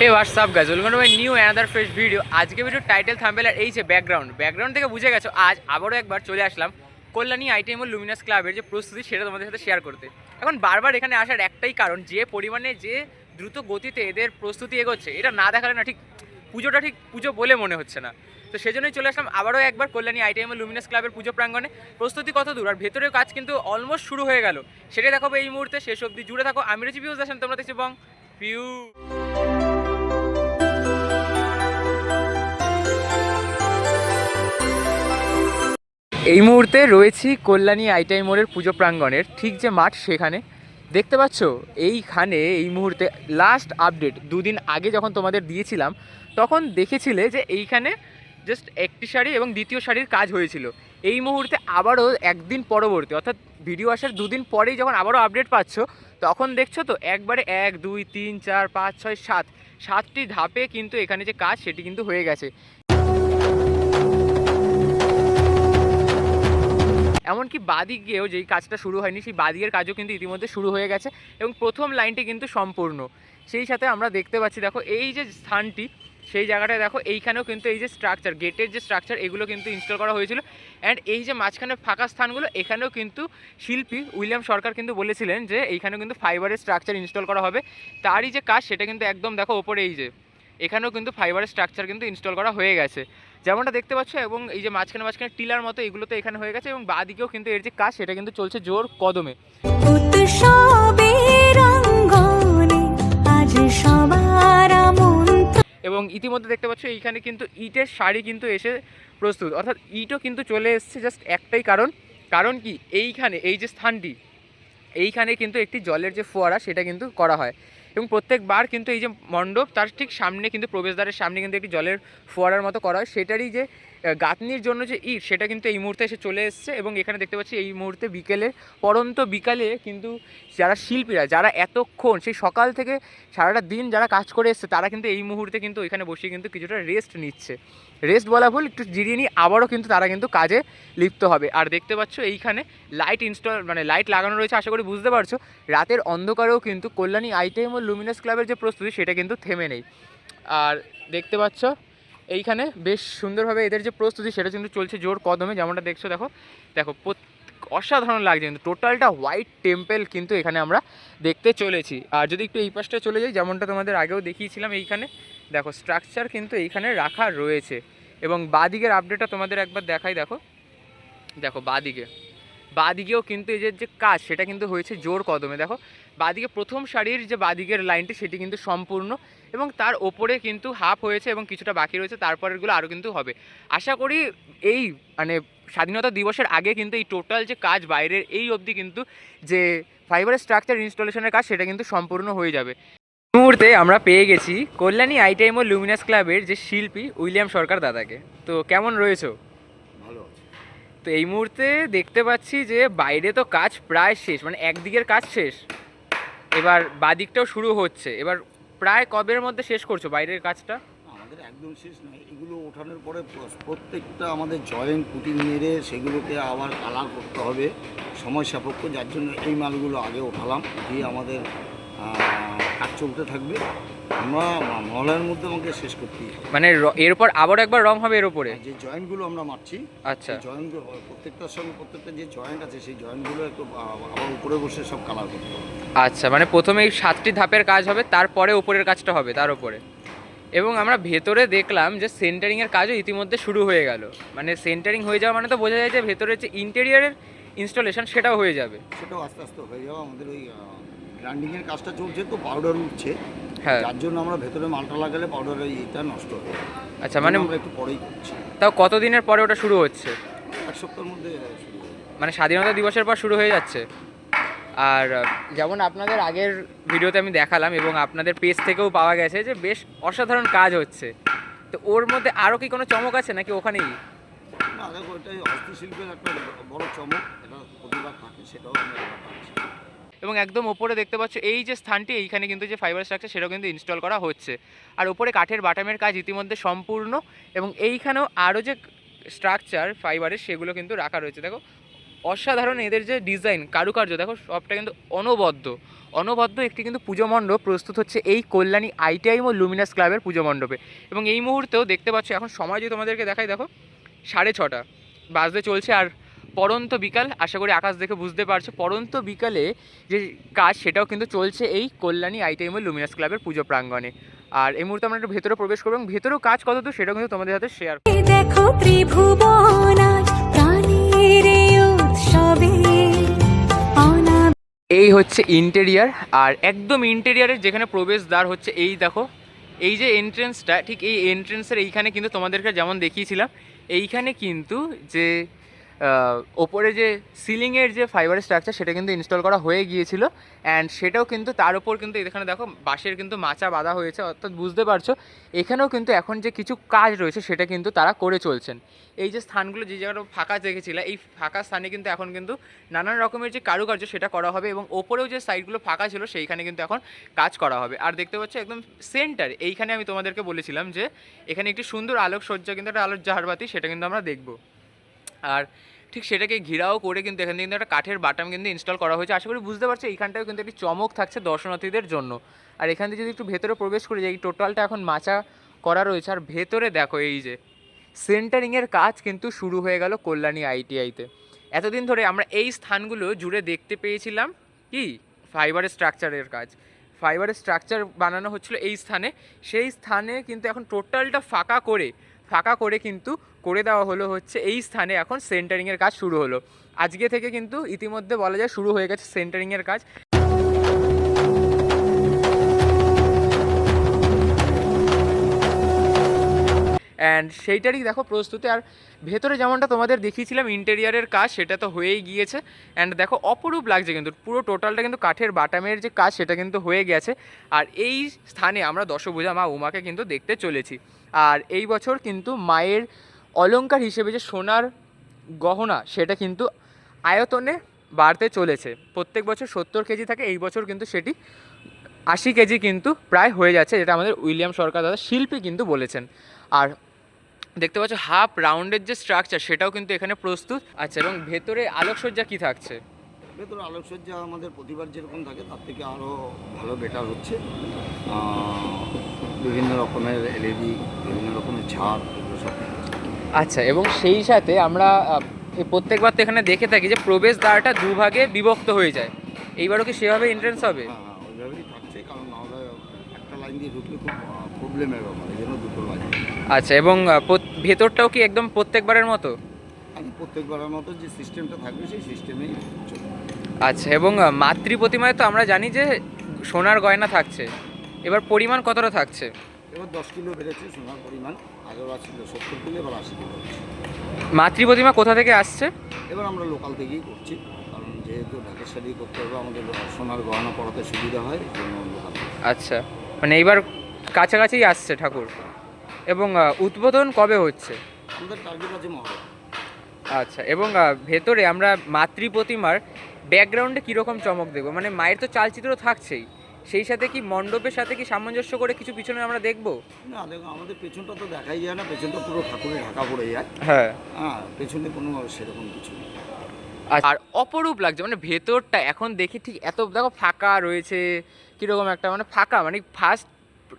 Hey WhatsApp guys welcome my new another fresh video আজকে video title thumbnail আর এই যে ব্যাকগ্রাউন্ড ব্যাকগ্রাউন্ড থেকে বুঝে গেছো, আজ আবারও একবার চলে আসলাম কল্যাণী আইটিএম ও লুমিনাস ক্লাবের যে প্রস্তুতি, সেটা তোমাদের সাথে শেয়ার করতে। এখন বারবার এখানে আসার একটাই কারণ, যে পরিমাণে যে দ্রুত গতিতে এদের প্রস্তুতি এগোচ্ছে, এটা না দেখালে না ঠিক পুজোটা ঠিক পুজো বলে মনে হচ্ছে না। তো সেজন্যই চলে আসলাম আবারও একবার কল্যাণী আইটিএম লুমিনাস ক্লাবের পুজো প্রাঙ্গণে। প্রস্তুতি কত দূর? আর ভেতরের কাজ কিন্তু অলমোস্ট শুরু হয়ে গেল। সেটাই দেখাবো এই মুহূর্তে। শেষ অবধি জুড়ে থাকো। আমি রয়েছি পিউজ আসেন তোমরা দেখছি বং পিউ এই মুহূর্তে রয়েছি কল্যাণী আইটাই মোড়ের পুজো প্রাঙ্গণের, ঠিক যে মাঠ সেখানে। দেখতে পাচ্ছ? এইখানে এই মুহূর্তে লাস্ট আপডেট দুদিন আগে যখন তোমাদের দিয়েছিলাম, তখন দেখেছিলে যে এইখানে জাস্ট একটি শাড়ি এবং দ্বিতীয় শাড়ির কাজ হয়েছিল। এই মুহূর্তে আবারও একদিন পরবর্তী, অর্থাৎ ভিডিও আসার দুদিন পরেই যখন আবারও আপডেট পাচ্ছ, তখন দেখছ তো একবারে এক, দুই, তিন, চার, পাঁচ, ছয়, সাত। সাতটি ধাপে কিন্তু এখানে যে কাজ, সেটি কিন্তু হয়ে গেছে। এমনকি বাদিক গিয়েও যেই কাজটা শুরু হয়নি, সেই বাদিকের কাজও কিন্তু ইতিমধ্যে শুরু হয়ে গেছে এবং প্রথম লাইনটি কিন্তু সম্পূর্ণ। সেই সাথে আমরা দেখতে পাচ্ছি, দেখো, এই যে স্থানটি, সেই জায়গাটায় দেখো, এইখানেও কিন্তু এই যে স্ট্রাকচার গেটের যে স্ট্রাকচার এগুলো কিন্তু ইনস্টল করা হয়েছিল অ্যান্ড এই যে মাঝখানে ফাঁকা স্থানগুলো, এখানেও কিন্তু শিল্পী উইলিয়াম সরকার কিন্তু বলেছিলেন যে এইখানেও কিন্তু ফাইবারের স্ট্রাকচার ইনস্টল করা হবে। তারই যে কাজ, সেটা কিন্তু একদম দেখো ওপরে এই যে, এখানেও কিন্তু ফাইবারের স্ট্রাকচার কিন্তু ইনস্টল করা হয়ে গেছে। যেমনটা দেখতে পাচ্ছ এবং এই যে মাঝখানে মাঝখানে টিলার মতো এগুলো তো এখানে হয়ে গেছে এবং বাদিকেও কিন্তু এর যে কাজ সেটা কিন্তু চলছে জোর কদমে। এবং ইতিমধ্যে দেখতে পাচ্ছ এইখানে কিন্তু ইটের শাড়ি কিন্তু এসে প্রস্তুত। অর্থাৎ ইটও কিন্তু চলে এসছে জাস্ট একটাই কারণ। কারণ কি? এইখানে এই যে স্থানটি এইখানে কিন্তু একটি জলের যে ফোয়ারা সেটা কিন্তু করা হয়। এবং প্রত্যেকবার কিন্তু এই যে মণ্ডপ, তার ঠিক সামনে কিন্তু প্রবেশদ্বারের সামনে কিন্তু একটি জলের ফোয়ারার মতো করা হয়। সেটারই যে গাঁথনির জন্য যে ইট, সেটা কিন্তু এই মুহূর্তে এসে চলে এসছে এবং এখানে দেখতে পাচ্ছি এই মুহূর্তে বিকেলে, পরন্ত বিকালে কিন্তু যারা শিল্পীরা, যারা এতক্ষণ, সেই সকাল থেকে সারাটা দিন যারা কাজ করে এসছে, তারা কিন্তু এই মুহূর্তে কিন্তু এখানে বসে কিন্তু কিছুটা রেস্ট নিচ্ছে। রেস্ট বলা ভুল, একটু জিরিয়ে নিয়ে আবারও কিন্তু তারা কিন্তু কাজে লিপ্ত হবে। আর দেখতে পাচ্ছ এইখানে লাইট ইনস্টল মানে লাইট লাগানো রয়েছে, আশা করি বুঝতে পারছ। রাতের অন্ধকারেও কিন্তু কল্যাণী আইটেম ও লুমিনাস ক্লাবের যে প্রস্তুতি, সেটা কিন্তু থেমে নেই। আর দেখতে পাচ্ছ, এইখানে বেশ সুন্দরভাবে এদের যে প্রস্তুতি, সেটা কিন্তু চলছে জোর কদমে, যেমনটা দেখছ, দেখো। দেখো অসাধারণ লাগছে কিন্তু টোটালটা হোয়াইট টেম্পেল কিন্তু এখানে আমরা দেখতে চলেছি। আর যদি একটু এই পাশটা চলে যাই, যেমনটা তোমাদের আগেও দেখিয়েছিলাম এইখানে, দেখো স্ট্রাকচার কিন্তু এইখানে রাখা রয়েছে। এবং বাদিকের আপডেটটা তোমাদের একবার দেখাই, দেখো। দেখো বাদিকে। বাদিকেও কিন্তু যে যে কাজ, সেটা কিন্তু হয়েছে জোর কদমে। দেখো, বাদিকে প্রথম সারির যে বাদিকের লাইনটি, সেটি কিন্তু সম্পূর্ণ এবং তার ওপরে কিন্তু হাফ হয়েছে এবং কিছুটা বাকি রয়েছে তারপরেরগুলো আরও কিন্তু হবে। আশা করি এই মানে স্বাধীনতা দিবসের আগে কিন্তু এই টোটাল যে কাজ বাইরের এই অবধি কিন্তু যে ফাইবারের স্ট্রাকচার ইনস্টলেশনের কাজ সেটা কিন্তু সম্পূর্ণ হয়ে যাবে। মুহূর্তে আমরা পেয়ে গেছি কল্যাণী আইটাইম ও লুমিনাস ক্লাবের যে শিল্পী উইলিয়াম সরকার দাদাকে। তো কেমন রয়েছো? ভালো তো এই মুহূর্তে দেখতে পাচ্ছি যে বাইরে তো কাজ প্রায় শেষ মানে একদিকের কাজ শেষ। এবার বাদিকটাও শুরু হচ্ছে। এবার প্রায় কবের মধ্যে শেষ করছ বাইরের কাজটা? আমাদের একদম শেষ নয়। এগুলো ওঠানোর পরে প্রত্যেকটা আমাদের জয়েন্ট কুটি মেরে সেগুলোকে আবার কালার করতে হবে সময় সাপেক্ষ, যার জন্য এই মালগুলো আগে ওঠালাম, দিয়ে আমাদের কাজ চলতে থাকবে। আমরা ম- মহলার মধ্যে আমাকে শেষ করতেই হবে। মানে এরপর আবার একবার রং হবে এর উপরে? যে জয়েন্টগুলো আমরা মারছি আচ্ছা। জয়েন্টগুলো প্রত্যেকটার সঙ্গে প্রত্যেকটা যে জয়েন্ট আছে সেই জয়েন্টগুলো একটু আবার উপরে বসে সব কালার করতে হবে। আচ্ছা মানে প্রথমে এই সাতটি ধাপের কাজ হবে তারপরে উপরের কাজটা হবে তার উপরে। এবং আমরা ভেতরে দেখলাম যে সেন্টারিংয়ের কাজও ইতিমধ্যে শুরু হয়ে গেল। মানে সেন্টারিং হয়ে যাওয়া মানে তো বোঝা যায় যে ভেতরের যে ইন্টেরিয়ারের ইনস্টলেশন সেটাও হয়ে যাবে। সেটাও আস্তে আস্তে হয়ে যাবে আমাদের ওই গ্রাইন্ডিংয়ের কাজটা চলছে তো পাউডার উঠছে হ্যাঁ। যার জন্য আমরা ভেতরে মালটা লাগালে পাউডারের ইটা নষ্ট হবে আচ্ছা মানে আমরা একটু পরেই করছি। তাও কতদিনের পরে ওটা শুরু হচ্ছে? এক সপ্তাহের মধ্যে শুরু মানে স্বাধীনতা দিবসের পর শুরু হয়ে যাচ্ছে? আর যেমন আপনাদের আগের ভিডিওতে আমি দেখালাম এবং আপনাদের পেজ থেকেও পাওয়া গেছে যে বেশ অসাধারণ কাজ হচ্ছে। তো ওর মধ্যে আরও কি কোনো চমক আছে নাকি ওখানেই? না দেখো এটাই হস্তশিল্পের একটা বড় চমক এটা প্রতিবার থাকে সেটাও আমরা এবং একদম ওপরে দেখতে পাচ্ছ, এই যে স্থানটি, এইখানে কিন্তু যে ফাইবার স্ট্রাকচার সেটাও কিন্তু ইনস্টল করা হচ্ছে। আর উপরে কাঠের বাটামের কাজ ইতিমধ্যে সম্পূর্ণ এবং এইখানেও আরও যে স্ট্রাকচার ফাইবারের সেগুলো কিন্তু রাখা রয়েছে। দেখো, অসাধারণ এদের যে ডিজাইন কারুকার্য, দেখো, সবটা কিন্তু অনবদ্য। অনবদ্য একটি কিন্তু পুজো মণ্ডপ, প্রস্তুত হচ্ছে এই কল্যাণী আইটিআই ও লুমিনাস ক্লাবের পুজো মণ্ডপে। এবং এই মুহূর্তেও দেখতে পাচ্ছ, এখন সময় যদি তোমাদেরকে দেখাই, দেখো, সাড়ে ছটা। বাজতে চলছে আর পরন্ত বিকাল আশা করি আকাশ দেখে বুঝতে পারছ পরন্ত বিকালে যে কাজ সেটাও কিন্তু চলছে এই কল্যাণী ও লুমিনাস ক্লাবের পুজো প্রাঙ্গণে। আর এই মুহূর্তে আমরা একটু ভেতরে প্রবেশ করব এবং ভেতরেও কাজ কত দূর সেটাও কিন্তু তোমাদের সাথে শেয়ার এই দেখো এই হচ্ছে ইন্টেরিয়ার আর একদম ইন্টেরিয়ারের যেখানে প্রবেশদ্বার হচ্ছে এই দেখো। এই যে এন্ট্রেন্সটা ঠিক এই এন্ট্রেন্সের এইখানে কিন্তু তোমাদেরকে যেমন দেখিয়েছিলাম এইখানে কিন্তু যে ওপরে যে সিলিংয়ের যে ফাইবার স্ট্রাকচার সেটা কিন্তু ইনস্টল করা হয়ে গিয়েছিল। অ্যান্ড সেটাও কিন্তু তার উপর কিন্তু এখানে দেখো, বাঁশের কিন্তু মাচা বাঁধা হয়েছে, অর্থাৎ বুঝতে পারছ। এখানেও কিন্তু এখন যে কিছু কাজ রয়েছে, সেটা কিন্তু তারা করে চলছেন। এই যে স্থানগুলো যে জায়গাটা ফাঁকা দেখেছিল, এই ফাঁকা স্থানে কিন্তু এখন কিন্তু নানান রকমের যে কারুকার্য, সেটা করা হবে এবং ওপরেও যে সাইডগুলো ফাঁকা ছিল, সেইখানে কিন্তু এখন কাজ করা হবে। আর দেখতে পাচ্ছ একদম সেন্টার এইখানে আমি তোমাদেরকে বলেছিলাম যে, এখানে একটি সুন্দর আলোকসজ্জা, কিন্তু একটা আলোর জাহারবাতি সেটা কিন্তু আমরা দেখব। আর ঠিক সেটাকে ঘিরাও করে কিন্তু এখানে কিন্তু একটা কাঠের বাটাম কিন্তু ইনস্টল করা হয়েছে। আশা করি বুঝতে পারছ, এইখানটাও কিন্তু একটি চমক থাকছে দর্শনার্থীদের জন্য। আর এখান থেকে যদি একটু ভেতরে প্রবেশ করি যে এই টোটালটা এখন মাচা করা রয়েছে। আর ভেতরে দেখো এই যে সেন্টারিংয়ের কাজ কিন্তু শুরু হয়ে গেল কল্যাণী আইটিআইতে। এতদিন ধরে আমরা এই স্থানগুলো জুড়ে দেখতে পেয়েছিলাম কি? ফাইবারের স্ট্রাকচারের কাজ। ফাইবারের স্ট্রাকচার বানানো হচ্ছিল এই স্থানে। সেই স্থানে কিন্তু এখন টোটালটা ফাঁকা করে ফাঁকা করে কিন্তু করে দেওয়া হলো হচ্ছে, এই স্থানে এখন সেন্টারিংয়ের কাজ শুরু হলো। আজকে থেকে কিন্তু ইতিমধ্যে বলা যায় শুরু হয়ে গেছে সেন্টারিংয়ের কাজ। অ্যান্ড সেইটারই দেখো প্রস্তুতি, আর ভেতরে যেমনটা তোমাদের দেখিয়েছিলাম ইন্টেরিয়ারের কাজ, সেটা তো হয়েই গিয়েছে। অ্যান্ড দেখো, অপরূপ লাগছে কিন্তু, পুরো টোটালটা কিন্তু কাঠের বাটামের যে কাজ, সেটা কিন্তু হয়ে গেছে। আর এই স্থানে আমরা দশভূজা মা উমাকে কিন্তু দেখতে চলেছি। আর এই বছর কিন্তু মায়ের অলংকার হিসেবে যে সোনার গহনা, সেটা কিন্তু আয়তনে বাড়তে চলেছে। প্রত্যেক বছর সত্তর কেজি থাকে, এই বছর কিন্তু সেটি আশি কেজি কিন্তু প্রায় হয়ে যাচ্ছে, যেটা আমাদের উইলিয়াম সরকার দাদা শিল্পী কিন্তু বলেছেন। আর দেখতে পাচ্ছ, হাফ রাউন্ডের যে স্ট্রাকচার, সেটাও কিন্তু এখানে প্রস্তুত আচ্ছা এবং ভেতরে আলোকসজ্জা কি থাকছে? ভেতরে আলোকসজ্জা আমাদের প্রতিবার যেরকম থাকে, তার থেকে আরও ভালো বেটার হচ্ছে। বিভিন্ন রকমের এলইডি বিভিন্ন রকমের ছাদ এগুলো সব আচ্ছা এবং সেই সাথে আমরা প্রত্যেকবার তো এখানে দেখে থাকি যে প্রবেশদ্বারটা দুভাগে বিভক্ত হয়ে যায়। এইবারও কি সেভাবে এন্ট্রেন্স হবে? হ্যাঁ হ্যাঁ ওইভাবেই থাকছে কারণ নাহলে একটা লাইন দিয়ে ঢুকলে খুব প্রবলেমের ব্যাপার এই জন্য দুটো লাইন আচ্ছা এবং ভেতরটাও কি একদম প্রত্যেকবারের মতো? প্রত্যেকবারের মতো যে সিস্টেমটা থাকবে সেই সিস্টেমেই আচ্ছা এবং মাতৃ প্রতিমায় তো আমরা জানি যে সোনার গয়না থাকছে। এবার পরিমাণ কতটা থাকছে? এবার দশ কিলো বেড়েছে সোনার পরিমাণ। আগেও ছিল সত্তর কিলো এবার আশি কিলো। মাতৃ প্রতিমা কোথা থেকে আসছে? এবার আমরা লোকাল থেকেই করছি কারণ যেহেতু ঢাকের শাড়ি করতে হবে আমাদের সোনার গহনা পড়াতে সুবিধা হয় এই জন্য লোকাল আচ্ছা মানে এইবার কাছাকাছি আসছে ঠাকুর। এবং আহ, উদ্বোধন কবে হচ্ছে? আমাদের টার্গেট আছে মহড়া আচ্ছা এবং আহ, ভেতরে আমরা মাতৃ প্রতিমার ব্যাকগ্রাউন্ডে কীরকম চমক দেখব? মানে মায়ের তো চালচিত্র থাকছেই। সেই সাথে কি মণ্ডপের সাথে কি সামঞ্জস্য করে কিছু পিছনে আমরা দেখব? না দেখো আমাদের পেছনটা তো দেখাই যায় না পেছনটা পুরো ঠাকুরে ঢাকা পড়ে যায়। হ্যাঁ। হ্যাঁ পেছনে কোনো সেরকম কিছু নেই। আর অপরূপ লাগছে মানে ভেতরটা এখন দেখি ঠিক এত দেখো ফাঁকা রয়েছে কীরকম একটা মানে ফাঁকা মানে ফার্স্ট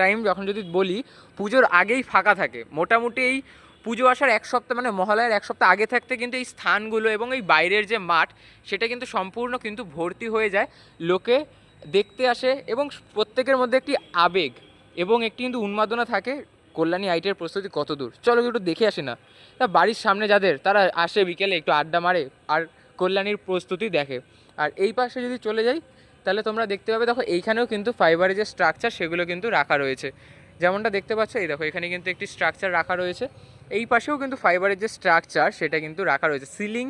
টাইম যখন যদি বলি পুজোর আগেই ফাঁকা থাকে। মোটামুটি এই পুজো আসার এক সপ্তাহ মানে মহালয়ার এক সপ্তাহ আগে থাকতে কিন্তু এই স্থানগুলো এবং এই বাইরের যে মাঠ সেটা কিন্তু সম্পূর্ণ কিন্তু ভর্তি হয়ে যায়। লোকে দেখতে আসে এবং প্রত্যেকের মধ্যে একটি আবেগ এবং একটি কিন্তু উন্মাদনা থাকে, কল্যাণী আইটের প্রস্তুতি কত দূর? চলো একটু দেখে আসি না। তা বাড়ির সামনে যাদের, তারা আসে বিকেলে একটু আড্ডা মারে আর কল্যাণীর প্রস্তুতি দেখে। আর এই পাশে যদি চলে যাই, তাহলে তোমরা দেখতে পাবে, দেখো এইখানেও কিন্তু ফাইবারের যে স্ট্রাকচার সেগুলো কিন্তু রাখা রয়েছে। যেমনটা দেখতে পাচ্ছ, এই দেখো, এখানে কিন্তু একটি স্ট্রাকচার রাখা রয়েছে। এই পাশেও কিন্তু ফাইবারের যে স্ট্রাকচার সেটা কিন্তু রাখা রয়েছে। সিলিং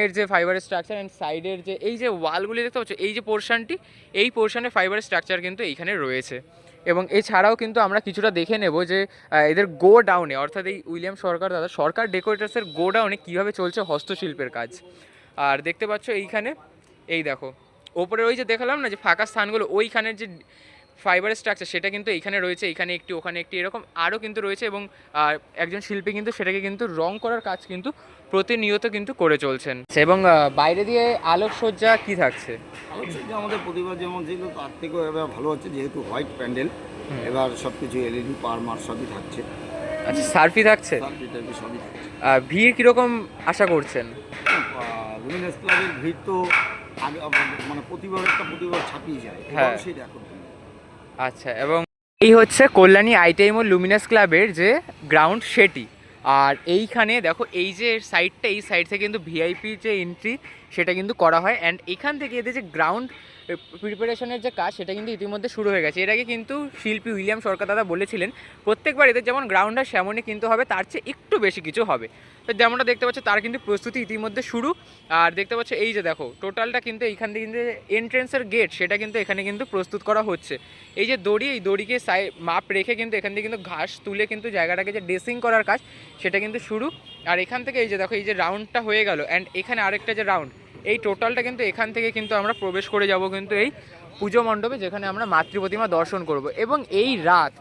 এর যে ফাইবারের স্ট্রাকচার অ্যান্ড সাইডের যে, এই যে ওয়ালগুলি দেখতে পাচ্ছ, এই যে পোর্শনটি এই পোর্শনে ফাইবারের স্ট্রাকচার কিন্তু এইখানে রয়েছে। এবং এছাড়াও কিন্তু আমরা কিছুটা দেখে নেব যে এদের গো ডাউনে অর্থাৎ এই উইলিয়াম সরকার দাদা, সরকার ডেকোরেটার্সের গো ডাউনে কীভাবে চলছে হস্তশিল্পের কাজ। আর দেখতে পাচ্ছ এইখানে, এই দেখো, ওপরে ওই যে দেখালাম না যে ফাঁকা স্থানগুলো ওইখানের যে ফাইবার স্ট্রাকচার সেটা কিন্তু এখানে রয়েছে, এখানে একটি, ওখানে একটি, এরকম আরও কিন্তু রয়েছে এবং একজন শিল্পী কিন্তু সেটাকে কিন্তু রং করার কাজ কিন্তু প্রতিনিয়ত কিন্তু করে চলছেন। এবং বাইরে দিয়ে আলোকসজ্জা কি থাকছে? আলোকসজ্জা আমাদের প্রতিবার যেমন ছিল তার থেকেও এবার ভালো হচ্ছে যেহেতু হোয়াইট প্যান্ডেল এবার সব কিছু এলইডি পার মার সবই থাকছে। আচ্ছা সার্ফি থাকছে? সার্কিট সবই থাকছে। ভিড় কীরকম আশা করছেন? লুমিনাস ক্লাবের ভিড় তো আগে মানে প্রতিবার একটা প্রতিবার ছাপিয়ে যায়। হ্যাঁ। এবারও সেই রেকর্ড আচ্ছা এবং এই হচ্ছে কল্যাণী আইটিএম ও লুমিনাস ক্লাবের যে গ্রাউন্ড সেটি। আর এইখানে দেখো, এই যে সাইডটা এই সাইড থেকে কিন্তু ভিআইপি যে এন্ট্রি সেটা কিন্তু করা হয়। অ্যান্ড এখান থেকে এদের যে গ্রাউন্ড প্রিপারেশনের যে কাজ, সেটা কিন্তু ইতিমধ্যে শুরু হয়ে গেছে। এর আগে কিন্তু শিল্পী উইলিয়াম সরকার দাদা বলেছিলেন প্রত্যেকবার এদের যেমন গ্রাউন্ড হয় সেমনই কিন্তু হবে, তার চেয়ে একটু বেশি কিছু হবে। তো যেমনটা দেখতে পাচ্ছ, তার কিন্তু প্রস্তুতি ইতিমধ্যে শুরু। আর দেখতে পাচ্ছ, এই যে দেখো টোটালটা কিন্তু এইখান থেকে কিন্তু এন্ট্রেন্সের গেট সেটা কিন্তু এখানে কিন্তু প্রস্তুত করা হচ্ছে। এই যে দড়ি, এই দড়িকে সাই মাপ রেখে কিন্তু এখান থেকে কিন্তু ঘাস তুলে কিন্তু জায়গাটাকে যে ড্রেসিং করার কাজ, সেটা কিন্তু শুরু। আর এখান থেকে এই যে দেখো, এই যে রাউন্ডটা হয়ে গেল অ্যান্ড এখানে আরেকটা যে রাউন্ড এই টোটালটা কিন্তু এখান থেকে কিন্তু আমরা প্রবেশ করে যাব কিন্তু এই পুজো মণ্ডপে, যেখানে আমরা মাতৃ প্রতিমা দর্শন করব। এবং এই রাত,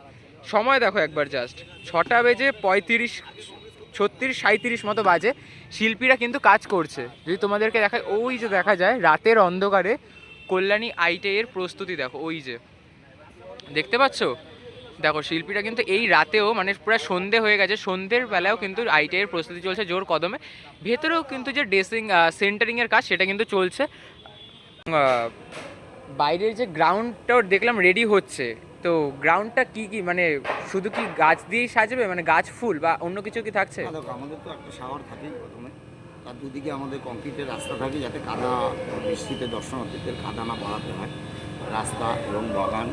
সময় দেখো একবার জাস্ট ছটা বেজে পঁয়ত্রিশ, ছত্রিশ সাঁত্রিশ মতো বাজে। শিল্পীরা কিন্তু কাজ করছে। যদি তোমাদেরকে দেখায় ওই যে দেখা যায়, রাতের অন্ধকারে কল্যাণী আইটের প্রস্তুতি দেখো, ওই যে। দেখতে পাচ্ছ? দেখো, শিল্পীরা কিন্তু এই রাতেও মানে পুরো সন্ধে হয়ে গেছে। সন্ধ্যের বেলাও কিন্তু আইটিআইয়ের প্রস্তুতি চলছে জোর কদমে। ভেতরেও কিন্তু যে ড্রেসিং সেন্টারিংয়ের কাজ সেটা কিন্তু চলছে। বাইরের যে গ্রাউন্ডটাও দেখলাম রেডি হচ্ছে। তো গ্রাউন্ডটা কি কি মানে শুধু কি গাছ দিয়েই সাজবে? মানে গাছ, ফুল বা অন্য কিছু কি থাকছে? আমাদের তো একটা শাওয়ার থাকেই প্রথমে। তার দুদিকে আমাদের কংক্রিটের রাস্তা থাকে যাতে কাদা, বৃষ্টিতে, দর্শনার্থীদের কাদা না বাড়াতে হয়। রাস্তা এবং বাগান।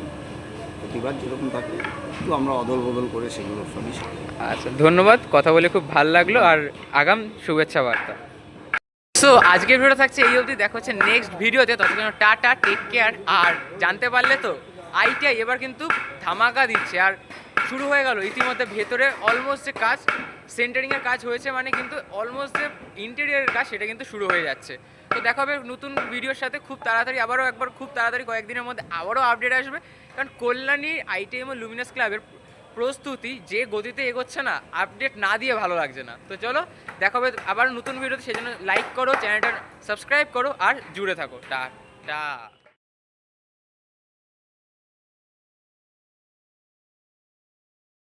প্রতিবার যেরকম থাকে একটু আমরা অদল বদল করে সেগুলো সবই আচ্ছা ধন্যবাদ। কথা বলে খুব ভালো লাগল। আর আগাম শুভেচ্ছা বার্তা। সো আজকের ভিডিও থাকছে এই অবধি। দেখা হচ্ছে নেক্সট ভিডিওতে ততক্ষণ টাটা টেক কেয়ার আর জানতে পারলে তো আইটিআই এবার কিন্তু ধামাকা দিচ্ছে। আর শুরু হয়ে গেল। ইতিমধ্যে ভেতরে অলমোস্ট যে কাজ সেন্টারিংয়ের কাজ হয়েছে মানে কিন্তু অলমোস্ট যে ইন্টেরিয়ারের কাজ সেটা কিন্তু শুরু হয়ে যাচ্ছে। তো দেখা হবে নতুন ভিডিওর সাথে। খুব তাড়াতাড়ি, আবারও একবার খুব তাড়াতাড়ি কয়েকদিনের মধ্যে আবারও আপডেট আসবে। কারণ কল্যাণী আইটিএম ও লুমিনাস ক্লাবের প্রস্তুতি যে গতিতে এগোচ্ছে না আপডেট না দিয়ে ভালো লাগছে না। তো চলো, দেখা হবে আবার নতুন ভিডিওতে সেজন্য লাইক করো চ্যানেলটা সাবস্ক্রাইব করো, আর জুড়ে থাকো। টা টা।